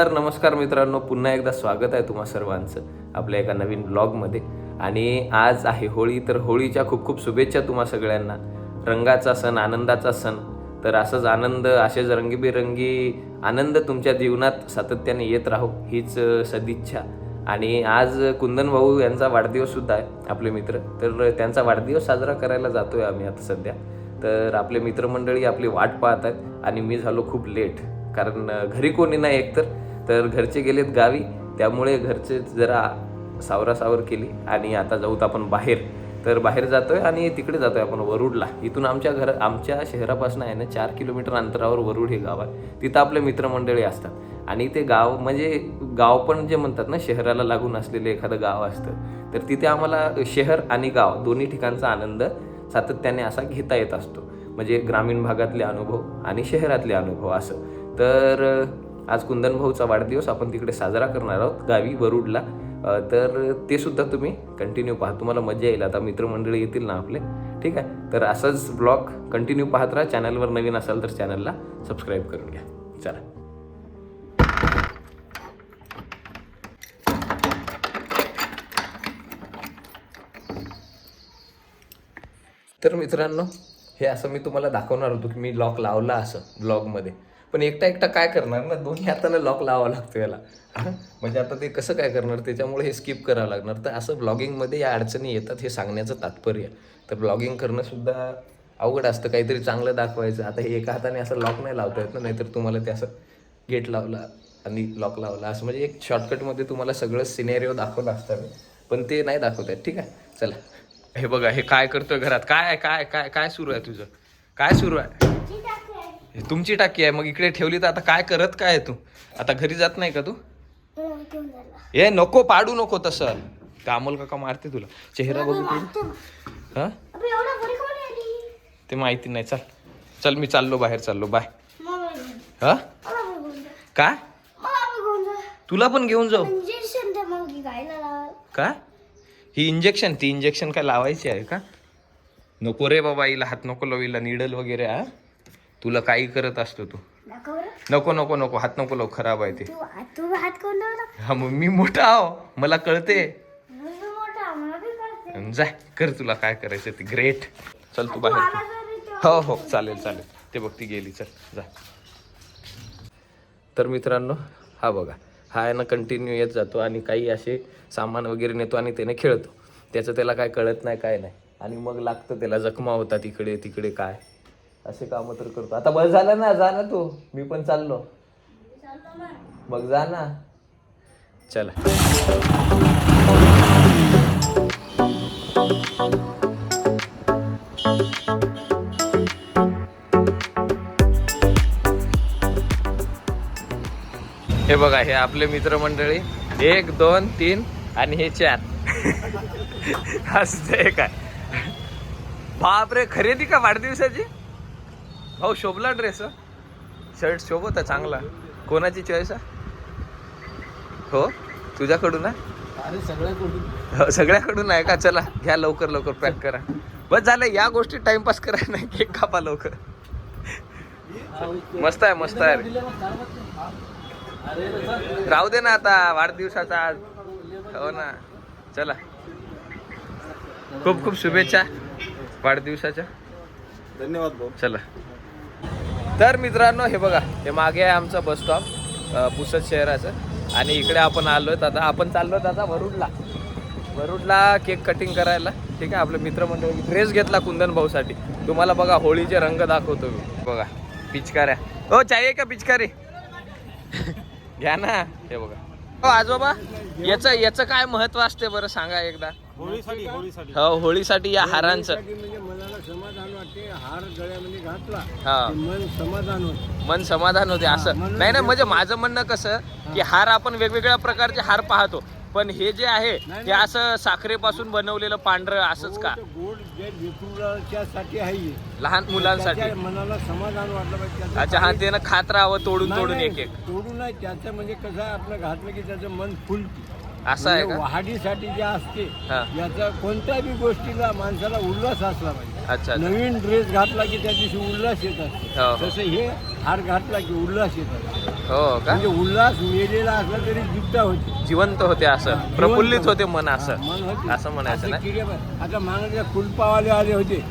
तर नमस्कार मित्रांनो पुन्हा एकदा स्वागत आहे तुम्हा सर्वांचं आपल्या एका नवीन ब्लॉगमध्ये. आणि आज आहे होळी तर होळीच्या खूप खूप शुभेच्छा तुम्हा सगळ्यांना. रंगाचा सण आनंदाचा सण. तर असंच आनंद असेच रंगीबेरंगी आनंद तुमच्या जीवनात सातत्याने येत राहो हीच सदिच्छा. आणि आज कुंदन भाऊ यांचा वाढदिवससुद्धा आहे आपले मित्र. तर त्यांचा वाढदिवस साजरा करायला जातोय आम्ही आता सध्या. तर आपले मित्रमंडळी आपली वाट पाहत आहेत आणि मी झालो खूप लेट. कारण घरी कोणी नाही एकतर. तर घरचे गेलेत गावी त्यामुळे घरचे जरा सावरासावर केली आणि आता जाऊत आपण बाहेर. तर बाहेर जातोय आणि तिकडे जातोय आपण वरुडला. इथून आमच्या घर आमच्या शहरापासून आहे ना चार किलोमीटर अंतरावर वरुड हे गाव आहे. तिथं आपले मित्रमंडळी असतात. आणि ते गाव म्हणजे गाव पण जे म्हणतात ना शहराला लागून असलेलं एखादं गाव असतं. तर तिथे आम्हाला शहर आणि गाव दोन्ही ठिकाणचा आनंद सातत्याने असा घेता येत असतो. म्हणजे ग्रामीण भागातले अनुभव आणि शहरातले अनुभव असं. तर आज कुंदन भाऊचा वाढदिवस आपण तिकडे साजरा करणार आहोत गावी वरुडला. तर ते सुद्धा तुम्ही कंटिन्यू पहा. तुम्हाला मजा येईल. आता मित्रमंडळी येतील ना आपले. ठीक आहे? तर असंच ब्लॉग कंटिन्यू पाहत राहा. चॅनलवर नवीन असाल तर चॅनलला सबस्क्राईब करून घ्या. चला. तर मित्रांनो हे असं मी तुम्हाला दाखवणार होतो की मी लॉक लावला असं ब्लॉगमध्ये पण एकटा एकटा काय करणार ना? दोन्ही हाताला लॉक लावावं लागतो याला. म्हणजे आता ते कसं काय करणार? त्याच्यामुळे हे स्किप करावं लागणार. तर असं ब्लॉगिंगमध्ये या अडचणी येतात हे सांगण्याचं तात्पर्य. तर ब्लॉगिंग करणंसुद्धा अवघड असतं. काहीतरी चांगलं दाखवायचं. आता हे एका हाताने असं लॉक नाही लावता येत ना? नाहीतर तुम्हाला ते असं गेट लावला आणि लॉक लावला. असं म्हणजे एक शॉर्टकटमध्ये तुम्हाला सगळं सिनेरिओ दाखवलं असतं पण ते नाही दाखवत आहेत. ठीक आहे? चला. हे बघा हे काय करतोय घरात? काय काय काय काय सुरू आहे तुझं? काय सुरू आहे. हे तुमची टाकी आहे मग इकडे ठेवली तर आता काय करत काय आहे तू? आता घरी जात नाही का तू? ए नको पाडू नको तसं. का अमोल काका मारते तुला. चेहरा बघू हा? ते माहिती नाही. चल. चल मी चाललो बाहेर चाललो. बाय. हा? काय? तुला पण घेऊन जाऊ. काय ही इंजेक्शन ती इंजेक्शन काय लावायची आहे का? नको रे बाबा हिला हात नको लावू हिला निडल वगैरे हा? तुला काही करत असतो तू. नको नको नको हात नको लावू खराब आहे ते. तू हात कोण हा मग मी मोठा आहो. मला कळते. जाय कर तुला काय करायचं ते. ग्रेट चल तू बाहेर हो हो. चालेल चालेल. ते बघ ती गेली. चल जा. तर मित्रांनो हा बघा. हा आहे ना कंटिन्यू येत जातो आणि काही असे सामान वगैरे नेतो आणि त्याने खेळतो. त्याचं त्याला काय कळत नाही काय नाही. आणि मग लागतं त्याला जखमा होतात इकडे तिकडे काय. असे कामं तर करतो. आता बस झालं ना जा ना तू. मी पण चाललो. मग जा ना. चला. हे बघा हे आपले मित्रमंडळी. एक दोन तीन आणि हे चार. असते काय? बापरे खरेदी का वाढदिवसाची? हो शोभला ड्रेस शर्ट शोभत आहे चांगला. कोणाची चॉईस आहे हो? तुझ्याकडून आहे अरे सगळ्याकडून. हो, सगळ्याकडून आहे का? चला घ्या लवकर लवकर पॅक करा. बस झालं या गोष्टी टाइमपास करा नाही केक कापा लवकर. मस्त आहे मस्त आहे. राहू दे ना आता वाढदिवसाचा आज. हो ना. चला. खूप खूप शुभेच्छा वाढदिवसाच्या. धन्यवाद भाऊ. चला. तर मित्रांनो हे बघा हे मागे आहे आमचा बस स्टॉप पुसद शहराचं. आणि इकडे आपण आलोय आता आपण चाललोय आता वरुडला. वरुडला केक कटिंग करायला. ठीक आहे आपले मित्रमंडळी ड्रेस घेतला कुंदन भाऊसाठी. तुम्हाला बघा होळीचे रंग दाखवतो मी. बघा पिचकाऱ्या. हो चाहिए का पिचकारी? घ्या ना. हे बघा. हो आजोबा याचं याचं काय महत्त्व असते बरं सांगा एकदा. होळीसाठी होळीसाठी. हो होळीसाठी या हारांचं म्हणजे मनाला समाधान वाटते हार गळ्यामध्ये घातला हा. की मन समाधान होते. मन समाधान होते असं. म्हणून नाही नाही म्हणजे माझं म्हणणं कसं की हार आपण वेगवेगळ्या प्रकारचे हार पाहतो. पण हे जे आहे ते असं साखरेपासून बनवलेलं पांढरं असंच का? गोड- गोड जे लेकरूच्यासाठी आहे. हे. लहान मुलांसाठी. त्याच्या मनाला समाधान वाटलं पाहिजे. त्याचं अच्छा हा त्यानं खात राहावं तोडून नाही, तोडून नाही, एक एक तोडून नाही. त्याचं म्हणजे कसं आहे आपलं घातलं की त्याचं मन फुलते. असं आहे म्हणजे का? वाढीसाठी जे असते हा. याचा कोणत्याही बी गोष्टीला माणसाला उल्हास असला पाहिजे. अच्छा अच्छा. नवीन ड्रेस घातला की त्या दिवशी उल्हास येत असते. हो, हो. तसं हे हार घातला की उल्हास येत असते. हो का? म्हणजे उल्हास मेलेला असला तरी जिद्द होते. जिवंत होते असं. प्रफुल्लित होते. मन हा, असं. मन होते. असं म्हणायचं असे ना? किडे आता मागच्या कुलपावाले आले होते.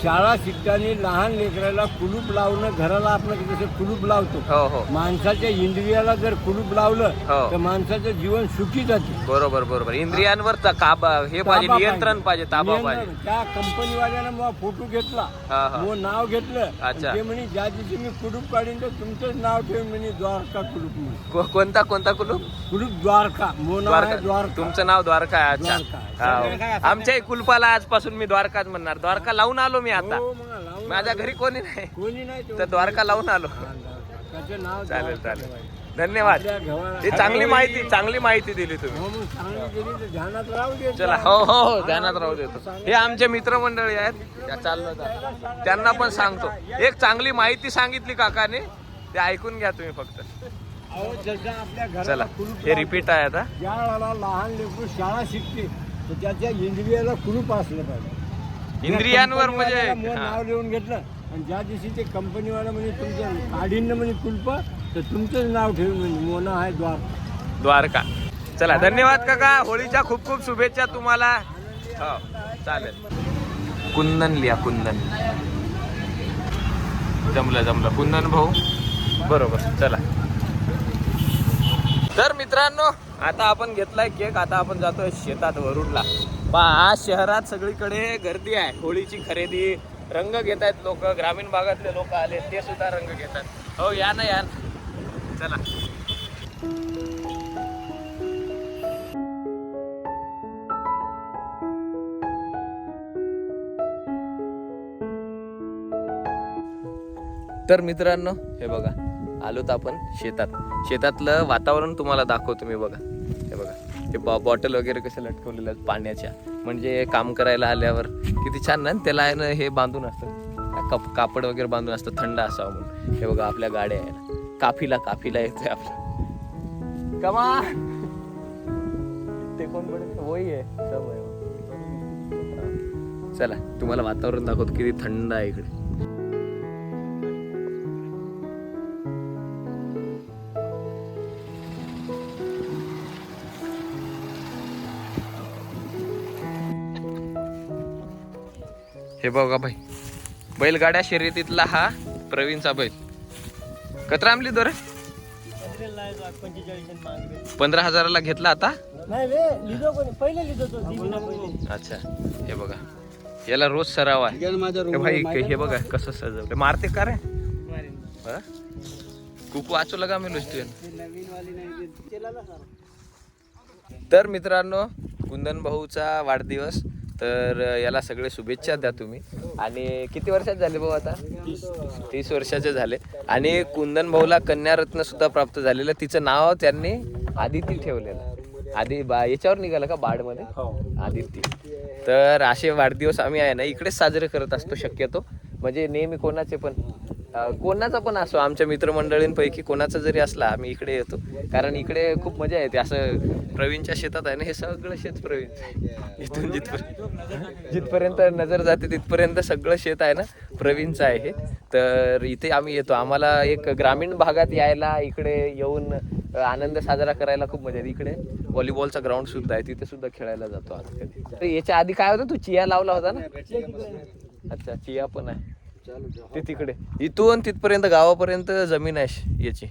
शाळा शिकताना लहान लेकराला कुलूप लावणं घराला आपण जसं कुलूप लावतो. हो हो. माणसाच्या इंद्रियाला जर कुलूप लावलं हो. तर माणसाचं जीवन सुखी जाते. बरोबर बरोबर. इंद्रियांवर त- काबा हे पाहिजे ताबा नियंत्रण पाहिजे ताबा नियंत्रण. पाहिजे. त्या कंपनीवाल्यानं मग फोटो घेतला. हा हा. मग नाव घेतलं. अच्छा. ते म्हणे ज्या दिवशी मी कुलूप काढीन तर तुमचंच नाव ठेवून म्हणे द्वारका कुलूप म्हणून को- कोणता कोणता कुलूप? कुलूप द्वारका. मो नाव आहे द्वारका. द्वारका. तुमचं नाव द्वारका आहे अच्छा. द्वारका. हा. आमच्याही कुलपाला आजपासून मी द्वारकाच म्हणणार. द्वारका लावून आलो मी आता. हो, मग लावून माझ्या घरी कोणी नाही. कोणी नाही तो. तर द्वारका लावून आलो. त्याचं नाव चालेल द्वारका चालेल. ठेवायचं. धन्यवाद. आपल्या ही चांगली माहिती चांगली माहिती दिली तुम्ही. हो, मग चांगली गेली तर ध्यानात राहू दे. चला हो हो हो ध्यानात राहू देतो. हे आमचे मित्रमंडळी आहेत. त्या चाललं जा. त्यांना पण सांगतो. एक चांगली माहिती सांगितली काकाने. ते ऐकून घ्या तुम्ही फक्त. अहो, जसं आपल्या चला कुलूप हे रिपीट आहे आता. ज्या वेळेला लहान लेकरू शाळा शिकते तर त्याच्या इंद्रियाला कुलूप असलं पाहिजे. इंद्रियांवर म्हणजे. नाव लिहून घेतलं. आणि ज्या दिवशी ते कंपनीवाला म्हणजे तुमचं काढीन म्हणे कुलप तर तुमचंच नाव ठेवून म्हणजे मोना आहे द्वार. द्वारका. चला धन्यवाद काका. होळीच्या खूप खूप शुभेच्छा तुम्हाला. हो चालेल. कुंदन लिहा कुंदन. जमलं जमलं. कुंदन भाऊ. बरोबर चला. तर मित्रांनो आता आपण घेतलाय केक. आता आपण जातोय शेतात वरुडला पहा आज शहरात सगळीकडे गर्दी आहे. होळीची खरेदी रंग घेत आहेत लोक ग्रामीण भागातले लोक आले ते सुद्धा रंग घेतात. हो या ना या. ना. चला. तर मित्रांनो हे बघा आलोत आपण शेतात. शेतातलं वातावरण तुम्हाला दाखवतो मी बघा. हे बॉ बॉटल वगैरे कशा लटकवलेल्या आहेत पाण्याच्या? म्हणजे काम करायला आल्यावर किती छान ना त्याला आहे ना हे बांधून असतं. कप कापड वगैरे बांधून असतं थंड असावं म्हणून. हे बघा आपल्या गाड्या आहे काफीला काफीला येतोय आपला. कमा ते कोण बडे होई आहे. सब आहे चला तुम्हाला वातावरण दाखवतो किती थंड आहे इकडे. हे बघा भाई बैलगाड्या शर्यतीतला हा प्रवीणचा बैल. कत्र आणली दोरे पंधरा हजाराला घेतला आता? अच्छा हे बघा. याला रोज सराव आहे. हे भाई हे बघा कसं सजवलं मारते का रे? हा? कुकू आचू लगा मी तर मित्रांनो कुंदन भाऊचा वाढदिवस. तर याला सगळे शुभेच्छा द्या तुम्ही. आणि किती वर्षात झाले भाऊ आता? तीस वर्षाचे झाले. आणि कुंदन भाऊला कन्यारत्न सुद्धा प्राप्त झालेलं. तिचं नाव त्यांनी आदिती ठेवलेलं. आधी बा याच्यावर निघालं का? बाडमध्ये? आदिती. तर असे वाढदिवस आम्ही आहे ना इकडेच साजरे करत असतो शक्यतो. म्हणजे नेहमी कोणाचे पण. कोणाचा पण असो आमच्या मित्रमंडळींपैकी कोणाचा जरी असला आम्ही इकडे येतो. कारण इकडे खूप मजा येते. असं प्रवीणच्या शेतात आहे ना हे सगळं शेत प्रवीण. इथून जिथपर्यंत. जिथपर्यंत नजर जाते तिथपर्यंत सगळं शेत आहे ना प्रवीणचं आहे हे. तर इथे आम्ही येतो. आम्हाला एक ग्रामीण भागात यायला इकडे येऊन आनंद साजरा करायला खूप मजा येते. इकडे व्हॉलीबॉलचा ग्राउंड सुद्धा आहे तिथे सुद्धा खेळायला जातो आम्ही कधी. तर याच्या आधी काय होतं? तू चिया लावला होता ना? अच्छा चिया पण आहे. ते तिकडे. इथून तिथपर्यंत गावापर्यंत जमीन आहे याची.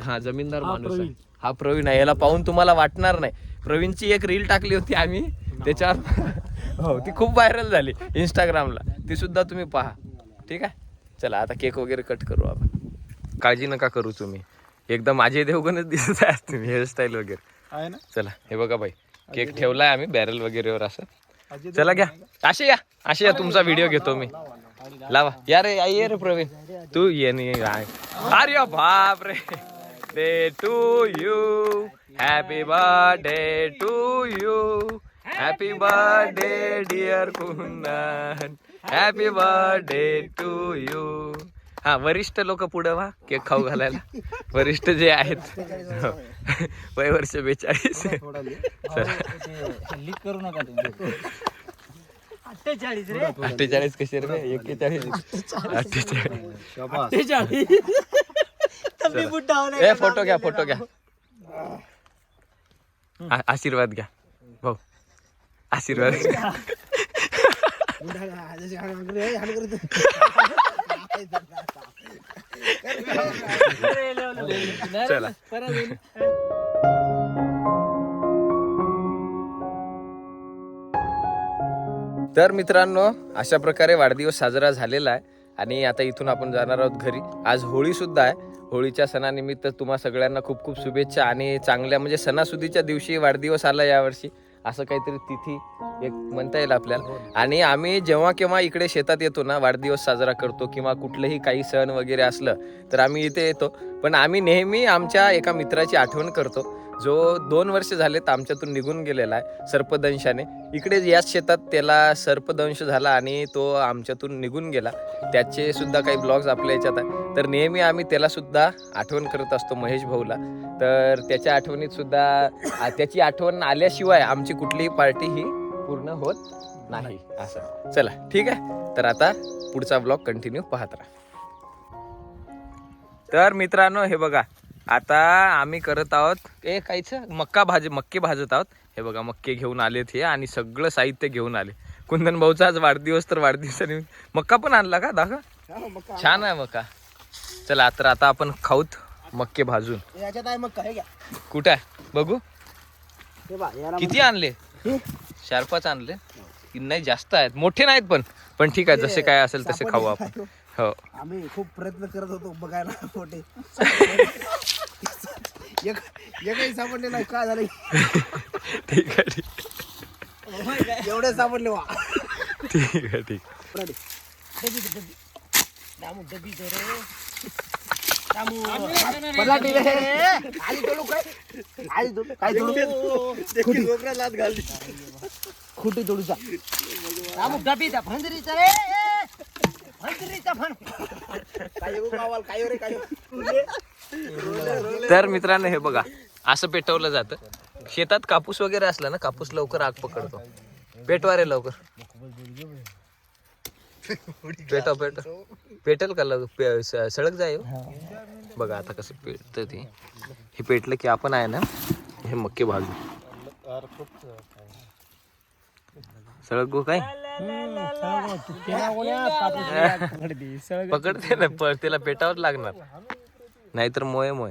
हा. जमीनदार माणूस आहे. हा प्रवीण आहे. याला पाहून तुम्हाला वाटणार नाही. प्रवीणची एक रील टाकली होती आम्ही. त्याच्यावर हो ती खूप व्हायरल झाली इंस्टाग्रामला ती सुद्धा तुम्ही पहा. ठीक आहे? चला आता केक वगैरे कट करू आपण. काळजी नका करू तुम्ही. एकदम माझे देवगणच दिसत आहे तुम्ही हेअरस्टाईल वगैरे. आहे ना? चला हे बघा भाई केक ठेवलाय आम्ही बॅरल वगैरेवर असं. चला घ्या. असे या. असे या तुमचा व्हिडिओ घेतो मी. लावा. या रे आई रे प्रवीण. तू ये नाही अरे बाप रे day to you happy birthday to you happy birthday dear Kundan happy birthday to you हा वरिष्ठ लोक पुढे वा केक खाऊ घालायला. वरिष्ठ जे आहेत. वय वर्ष बेचाळीस. करू नका तुम्ही अठ्ठेचाळीस कसे रे? एक्केचाळीस अठ्ठेचाळीस. ए फ़ोटो घ्या फ़ोटो घ्या. आशीर्वाद घ्या. भाऊ आशीर्वाद घ्या. चला. तर मित्रांनो अशा प्रकारे वाढदिवस साजरा झालेला आहे आणि आता इथून आपण जाणार आहोत घरी. आज होळी सुद्धा आहे. होळीच्या सणानिमित्त तुम्हा सगळ्यांना खूप खूप शुभेच्छा आणि चांगल्या म्हणजे सणासुदीच्या दिवशी वाढदिवस आला यावर्षी. असं काहीतरी तिथी एक म्हणता येईल आपल्याला. आणि आम्ही जेव्हा केव्हा इकडे शेतात येतो ना वाढदिवस साजरा करतो किंवा कुठलंही काही सण वगैरे असलं तर आम्ही इथे येतो. पण आम्ही नेहमी आमच्या एका मित्राची आठवण करतो. जो दोन वर्ष झालेत आमच्यातून निघून गेलेला आहे सर्पदंशाने. इकडे याच शेतात त्याला सर्पदंश झाला आणि तो आमच्यातून निघून गेला. त्याचे सुद्धा काही ब्लॉग्स आपल्या याच्यात आहे तर नेहमी आम्ही त्याला सुद्धा आठवण करत असतो महेश भाऊला. तर त्याच्या आठवणीत सुद्धा त्याची आठवण आल्याशिवाय आमची कुठलीही पार्टी ही पूर्ण होत नाही. असं. चला ठीक आहे. तर आता पुढचा ब्लॉग कंटिन्यू पाहत राहा. तर मित्रांनो हे बघा. आता आम्ही करत आहोत ए काहीच मक्का भाज मक्के भाजत आहोत. हे बघा मक्के घेऊन आलेत हे आणि सगळं साहित्य घेऊन आले. कुंदन भाऊचा आज वाढदिवस तर वाढदिवसाने मक्का पण आणला का? दाखा छान आहे मक्का. चला तर आता आपण खाऊत मक्के भाजून. याच्यात आहे घ्या. कुठं आहे? बघू. हे किती आणले? चार पाच आणले. नाही जास्त आहेत. मोठे नाहीत पण. पण ठीक आहे जसे काय असेल तसे खाऊ आपण. हो. आम्ही खूप प्रयत्न करत होतो बघायला मोठे. एकही सापडले नाही काय झालं? ठीक आहे ठीक एवढे सापडले वा. ठीक आहे ठीक रेडी. पलाटी रे. आली तोडू काय आली तोडू काय तोडू? खुटी खुटी तोडूचा रामू डबीचा फंजरीचा रे. फंजरीचा फन काय हो गावाल काय रे काय तर मित्रांनो हे बघा असं पेटवलं जातं. शेतात कापूस वगैरे असला ना कापूस लवकर आग पकडतो. पेटवा रे लवकर. पेटव पेटव. पेटल का लव पे- स- सळक जाय हो. बघा आता कसं पेटतं ते. हे पेटलं की आपण आहे ना हे मक्के भाजू. सळक गो काय? पकडते ना प- त्याला पेटावं लागणार. नाहीतर मोय मोय.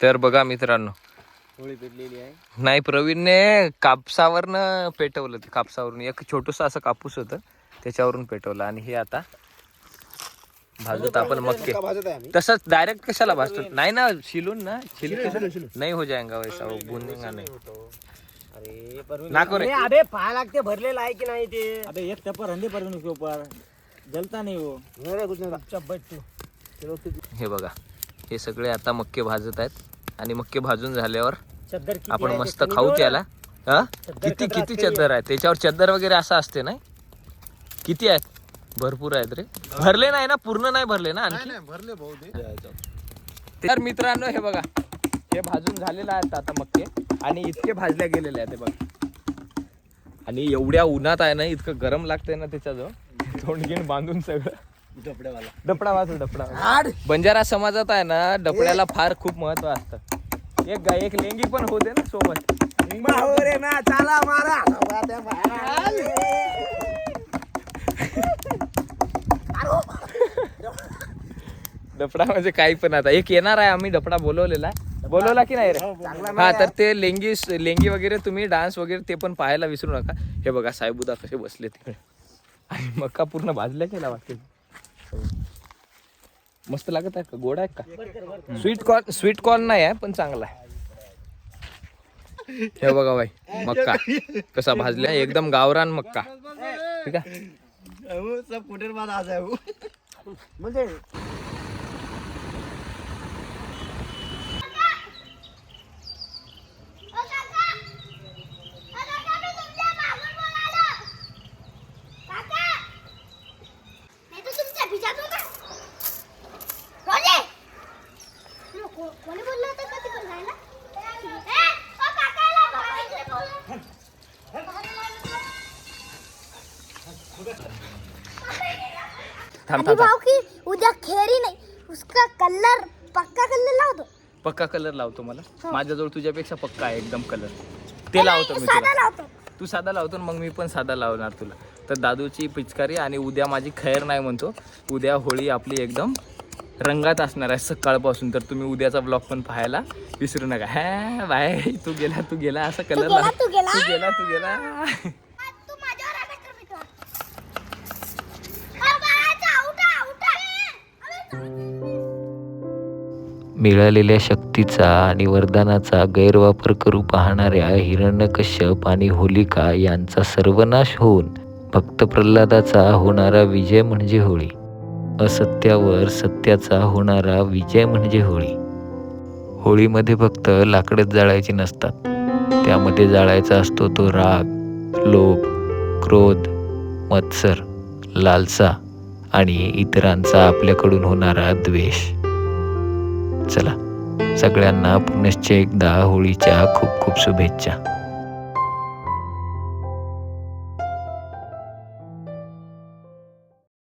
तर बघा मित्रांनो. होळी पेटलेली आहे. नाही प्रवीणने कापसावरनं पेटवलं ते. कापसावरून एक छोटस असं कापूस होतं त्याच्यावरून पेटवलं. आणि हे आता भाजत आपण मक्के. तसंच डायरेक्ट कशाला भाजतो? नाही ना शिलून ना? शिल के नाही हो जाएगा वैसा वो भुनेगा नहीं अरे परवीन नाको रे अबे पहा लागते भरलेलं आहे की नाही ते? अबे एक टप्पर हंडे पर उसके ऊपर. जलता नहीं तू हे बघा हे सगळे आता मक्के भाजत आहेत आणि मक्के भाजून झाल्यावर आपण मस्त ते खाऊ त्याला. हा? किती किती चद्दर आहे. त्याच्यावर चद्दर वगैरे असं असते नाही? किती आहेत? भरपूर आहेत रे. भरले नाही ना? पूर्ण नाही भरले ना आणखी? भरले भाऊ ते तर मित्रांनो हे बघा. हे भाजून झालेलं आहेत आता मक्के. आणि इतके भाजल्या गेलेले आहेत हे बघा. आणि एवढ्या उन्हात आहे ना इतकं गरम लागतंय ना त्याच्याजवळ. तोंड घेऊन बांधून सगळं. डबडेवाला डपडा बंजारा समाजात आहे ना डपड्याला फार खूप महत्त्व असतं. एक गाय एक लेंगी पण होते ना सोबत. रे ना चाला मारा. डपडा म्हणजे काही पण आता. एक येणार आहे आम्ही डपडा बोलवलेला. बोलवला की नाही रे? हा तर ते लेंगी लेंगी वगैरे तुम्ही डान्स वगैरे ते पण पाहायला विसरू नका. हे बघा साहेबुदा कसे बसले तिकडे. आणि मक्का पूर्ण भाजल्या केला वाटते. मस्त लागत आहे का? गोड आहे का? स्वीट कॉर्न स्वीट कॉर्न नाही आहे पण चांगला आहे. हे बघा बाई मक्का कसा भाजल्या एकदम गावरान मक्का ठीक आहे? सब कुठे बाद आज आहे म्हणजे ओ काका ओ काका मी तुमच्या मागून बोलालो काका मी तर तुमच्या भिजातो का रोजे नको कोणी बोललं होतं का तिकडे जायला ए ओ काकाला बाहेर इकडे बोल थांब की उद्या खेरी नाही. उसका कलर पक्का कलर लावतो. पक्का कलर लावतो मला. हो. माझ्याजवळ तुझ्यापेक्षा पक्का आहे एकदम कलर. ते लावतो मी साधा तुला. लावतो. तू साधा लावतो आणि मग मी पण साधा लावणार तुला. तर दादूची पिचकारी आणि उद्या माझी खैर नाही म्हणतो. उद्या होळी आपली एकदम रंगात असणार आहे सकाळपासून. तर तुम्ही उद्याचा ब्लॉग पण पाहायला विसरू नका. हॅ बाय तू गेला तू गेला असं कलर गेला, तू गेला. तू गेला तू गेला. मिळालेल्या शक्तीचा आणि वरदानाचा गैरवापर करू पाहणाऱ्या हिरण्यकश्यप आणि होलिका यांचा सर्वनाश होऊन भक्त प्रल्हादाचा होणारा विजय म्हणजे होळी. असत्यावर सत्याचा होणारा विजय म्हणजे होळी. होळीमध्ये फक्त लाकडेच जाळायची नसतात. त्यामध्ये जाळायचा असतो तो राग लोभ क्रोध मत्सर लालसा आणि इतरांचा आपल्याकडून होणारा द्वेष. चला. सगळ्यांना पुनश्च एकदा होळीच्या खूप खूप शुभेच्छा.